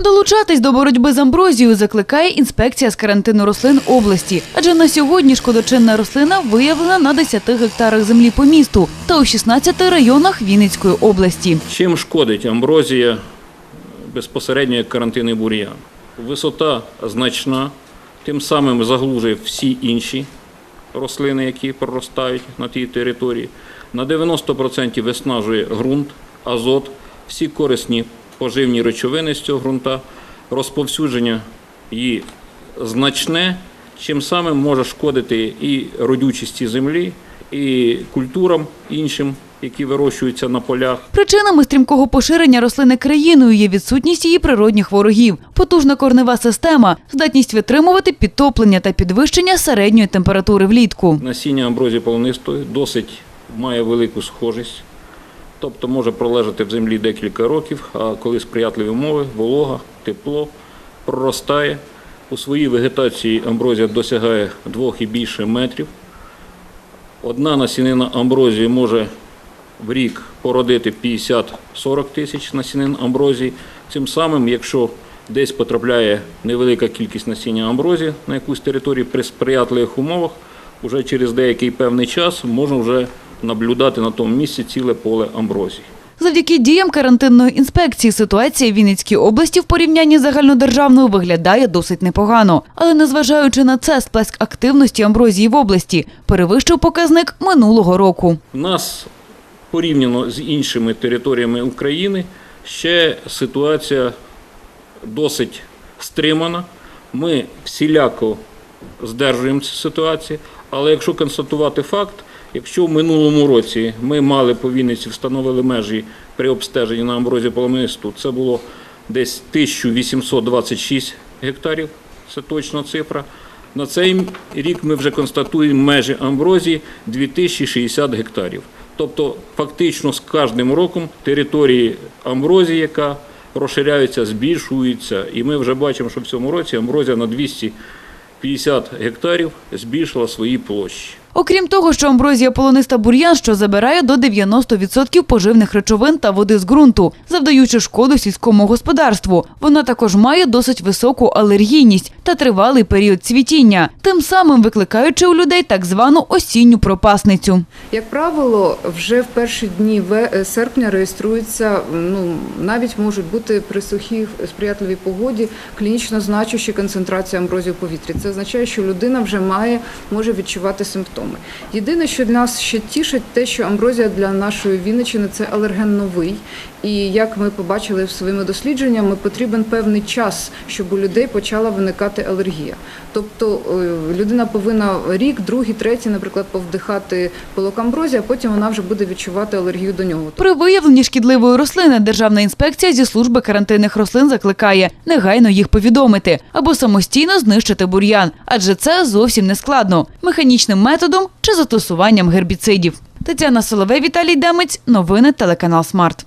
Долучатись до боротьби з амброзією закликає інспекція з карантину рослин області. Адже на сьогодні шкодочинна рослина виявлена на 10 гектарах землі по місту та у 16 районах Вінницької області. Чим шкодить амброзія безпосередньо як карантинний бур'ян? Висота значна, тим самим заглужує всі інші рослини, які проростають на тій території. На 90% виснажує ґрунт, азот, всі корисні поживні речовини з цього ґрунта, розповсюдження її значне, чим самим може шкодити і родючості землі, і культурам іншим, які вирощуються на полях. Причинами стрімкого поширення рослини країною є відсутність її природних ворогів, потужна корнева система, здатність витримувати підтоплення та підвищення середньої температури влітку. Насіння амброзії полонистої досить має велику схожість, тобто може пролежати в землі декілька років, а коли сприятливі умови, волога, тепло, проростає. У своїй вегетації амброзія досягає 2 і більше метрів. Одна насінина амброзії може в рік породити 50-40 тисяч насінин амброзії. Цим самим, якщо десь потрапляє невелика кількість насіння амброзії на якусь територію при сприятливих умовах, вже через деякий певний час можна вже наблюдати на тому місці ціле поле амброзії. Завдяки діям карантинної інспекції ситуація в Вінницькій області в порівнянні з загальнодержавною виглядає досить непогано. Але незважаючи на це, сплеск активності амброзії в області перевищив показник минулого року. У нас порівняно з іншими територіями України ще ситуація досить стримана. Ми всіляко здержуємо цю ситуацію, але якщо констатувати факт, якщо в минулому році ми мали по Вінниці встановили межі при обстеженні на амброзію полонисту, це було десь 1826 гектарів, це точна цифра. На цей рік ми вже констатуємо межі амброзії 2060 гектарів. Тобто, фактично з кожним роком території амброзії, яка розширяється, збільшується, і ми вже бачимо, що в цьому році амброзія на 250 гектарів збільшила свої площі. Окрім того, що амброзія полониста бур'ян, що забирає до 90% поживних речовин та води з ґрунту, завдаючи шкоду сільському господарству. Вона також має досить високу алергійність та тривалий період цвітіння, тим самим викликаючи у людей так звану осінню пропасницю. Як правило, вже в перші дні ве- серпня реєструються, ну навіть можуть бути при сухій сприятливій погоді клінічно значущі концентрації амброзії в повітрі. Це означає, що людина вже має може відчувати симптоми. Єдине, що нас ще тішить, те, що амброзія для нашої Вінниччини – це алерген новий. І як ми побачили своїми дослідженнями, потрібен певний час, щоб у людей почала виникати алергія. Тобто е, людина повинна рік, другий, третій, наприклад, повдихати пилок амброзії, а потім вона вже буде відчувати алергію до нього. При виявленні шкідливої рослини Державна інспекція зі служби карантинних рослин закликає негайно їх повідомити або самостійно знищити бур'ян, адже це зовсім не складно механічним методом чи застосуванням гербіцидів. Тетяна Соловей, Віталій Демець, новини телеканал Смарт.